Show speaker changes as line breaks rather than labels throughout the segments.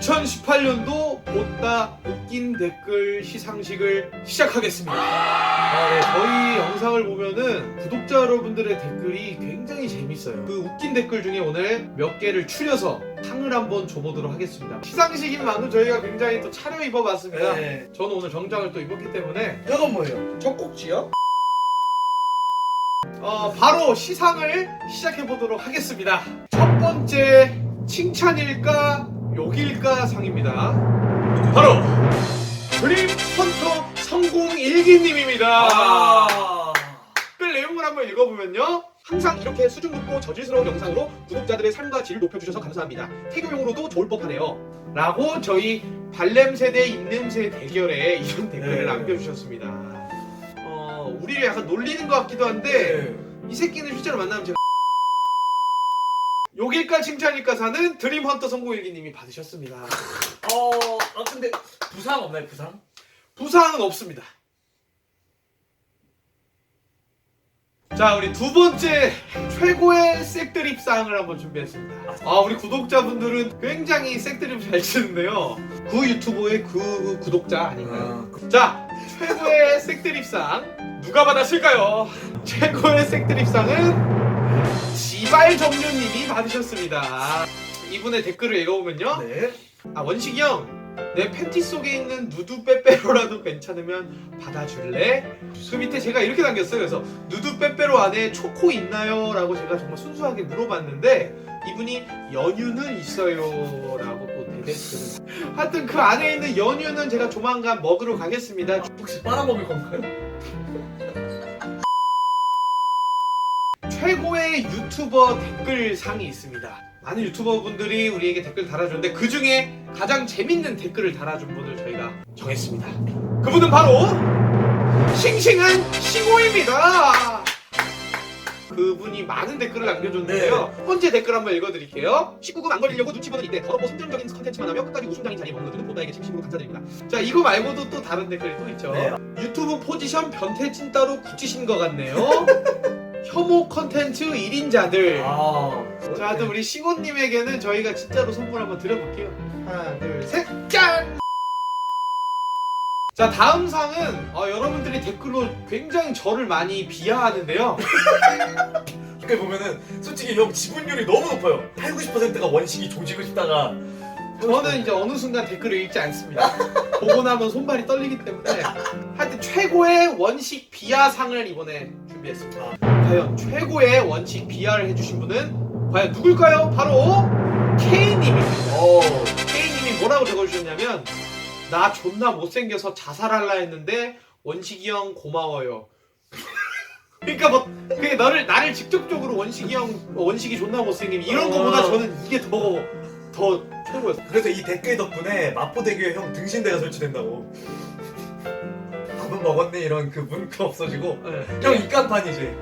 2018년도 보다 웃긴 댓글 시상식을 시작하겠습니다. 아, 네, 저희 영상을 보면은 구독자 여러분들의 댓글이 굉장히 재밌어요. 그 웃긴 댓글 중에 오늘 몇 개를 추려서 상을 한번 줘보도록 하겠습니다. 시상식인 만큼 저희가 굉장히 또 차려 입어봤습니다.
네.
저는 오늘 정장을 또 입었기 때문에
이건 뭐예요? 젖꼭지요?
어, 바로 시상을 시작해 보도록 하겠습니다. 첫 번째 칭찬일까 욕일까 상입니다. 바로 드림 헌터 성공 일기님입니다.
아.
댓글 내용을 한번 읽어보면요. 항상 이렇게 수준 높고 저질스러운 영상으로 구독자들의 삶과 질을 높여주셔서 감사합니다. 태교용으로도 좋을 법하네요. 라고 저희 발냄새 대 입냄새 대결에 이런 댓글을
네.
남겨주셨습니다. 어, 우리를 약간 놀리는 것 같기도 한데 이 새끼는 실제로 만나면 제가 욕일까 칭찬일까 사는 드림 헌터 성공일기님이 받으셨습니다.
어, 아 근데 부상 없나요? 부상?
부상은 없습니다. 자, 우리 두 번째 최고의 색드립상을 한번 준비했습니다. 아, 우리 구독자분들은 굉장히 색드립 잘 치는데요. 그 유튜버의 그 구독자 아닌가요? 자, 최고의 색드립상 누가 받았을까요? 최고의 색드립상은 점유님이 받으셨습니다. 이분의 댓글을 읽어보면요.
네.
아 원식이 형. 내 팬티 속에 있는 누드 빼빼로라도 괜찮으면 받아줄래? 그 밑에 제가 이렇게 남겼어요. 그래서 누드 빼빼로 안에 초코 있나요? 라고 제가 정말 순수하게 물어봤는데 이분이 연유는 있어요. 라고 또 대댓글을. 하여튼 그 안에 있는 연유는 제가 조만간 먹으러 가겠습니다.
혹시 빨아먹을 건가요?
최고의 유튜버 댓글 상이 있습니다. 많은 유튜버 분들이 우리에게 댓글 달아줬는데 그 중에 가장 재밌는 댓글을 달아준 분을 저희가 정했습니다. 그분은 바로 싱싱한 싱호입니다. 그분이 많은 댓글을 남겨줬는데요. 첫 번째 댓글 한번 읽어드릴게요. 19금 안 걸리려고 눈치 보는 이때 더럽고 선정적인 컨텐츠만 하며 끝까지 웃음장인 자리 먹는 보다에게 진심으로 감사드립니다. 자 이거 말고도 또 다른 댓글이 또 있죠.
네.
유튜브 포지션 변태 찐따로 굳히신 것 같네요. 혐오 컨텐츠 1인자들.
아.
자, 하여튼 우리 싱호님에게는 저희가 진짜로 선물 한번 드려볼게요. 하나, 둘, 셋, 짠! 자, 다음 상은 어, 여러분들이 댓글로 굉장히 저를 많이 비하하는데요.
댓글 보면은 솔직히 형 지분율이 너무 높아요. 8, 90%가 원식이 조지고 싶다가
저는 이제 어느 순간 댓글을 읽지 않습니다. 보고 나면 손발이 떨리기 때문에 하여튼 최고의 원식 비하상을 이번에 준비했습니다. 과연 최고의 원식 비하를 해주신 분은 과연 누굴까요? 바로 K님입니다.
어.
K님이 뭐라고 적어주셨냐면 나 존나 못생겨서 자살할라 했는데 원식이 형 고마워요. 그러니까 뭐 그게 너를 나를 직접적으로 원식이 형 원식이 존나 못생김 이런
어.
거보다 저는 이게 더 더 최고였어요.
그래서 이 댓글 덕분에 마포대교에 형 등신대가 설치된다고. 밥은 먹었네 이런 그 문구 없어지고
네.
형 입간판이지.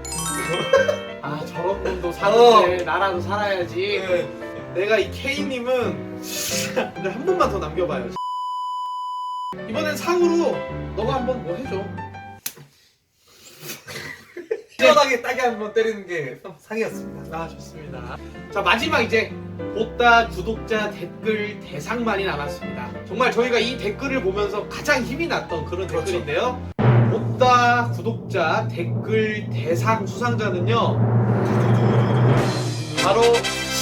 아 저런 놈도 사는데 나라도 살아야지.
네.
내가 이 K님은 근데 한 번만 더 남겨봐요. 이번엔 상으로 너가 한번 뭐 해줘.
시원하게 따게 한번 때리는 게 상이었습니다.
아 좋습니다. 자 마지막 이제 보다 구독자 댓글 대상만이 남았습니다. 정말 저희가 이 댓글을 보면서 가장 힘이 났던 그런
그렇죠.
댓글인데요. 보다 구독자 댓글 대상 수상자는요 바로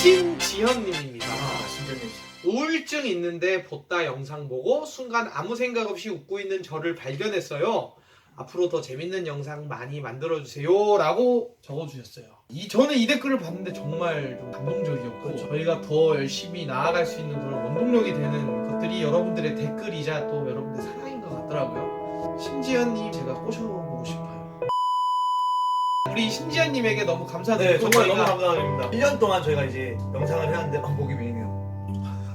신지현님입니다.
아 씨.
우울증 있는데 보다 영상 보고 순간 아무 생각 없이 웃고 있는 저를 발견했어요. 앞으로 더 재밌는 영상 많이 만들어주세요. 라고 적어주셨어요. 이, 저는 이 댓글을 봤는데 정말 좀 감동적이었고,
그렇죠.
저희가 더 열심히 나아갈 수 있는 그런 원동력이 되는 것들이 여러분들의 댓글이자 또 여러분들 사랑인 것 같더라고요. 신지현님 제가 꼬셔보고 싶어요. 우리 신지현님에게 너무 감사드리고,
네 정말 너무
저희가
감사드립니다. 1년 동안 저희가 이제 영상을 해왔는데 아 목이 메이네요.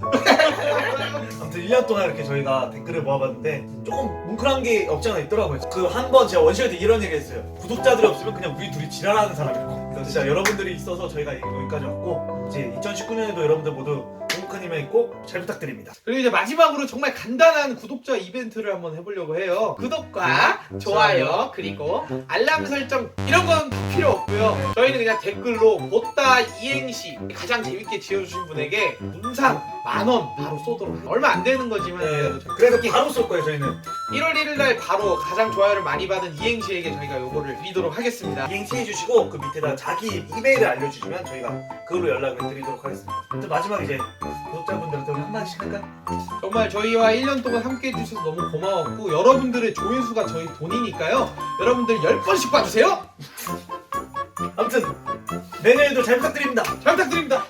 아무튼 1년 동안 이렇게 저희가 댓글을 모아봤는데 조금 뭉클한 게 없지 않아 있더라고요. 그 한 번 제가 원식한테 이런 얘기 했어요. 구독자들이 없으면 그냥 우리 둘이 지랄하는 사람이고. 그래서 진짜 여러분들이 있어서 저희가 여기까지 왔고 이제 2019년에도 여러분들 모두 구독자님의 꼭잘 부탁드립니다.
그리고 이제 마지막으로 정말 간단한 구독자 이벤트를 한번 해보려고 해요. 구독과 좋아요 그리고 알람 설정 이런 건다 필요 없고요. 저희는 그냥 댓글로 보따 이행시 가장 재밌게 지어주신 분에게 문상 만 원 바로 쏘도록 해요. 얼마 안 되는 거지만 그래도 좀
그래서 바로 쏠 거예요 저희는.
1월 1일 날 바로 가장 좋아요를 많이 받은 이행시에게 저희가 요거를 드리도록 하겠습니다.
이행시 해주시고 그 밑에다 자기 이메일을 알려주시면 저희가 그걸로 연락을 드리도록 하겠습니다. 또 마지막 이제 구독자분들한테 우리 한마디씩 할까?
정말 저희와 1년 동안 함께 해주셔서 너무 고마웠고 여러분들의 조회수가 저희 돈이니까요. 여러분들 10번씩 봐주세요.
아무튼 내년에도 잘 부탁드립니다.
잘 부탁드립니다.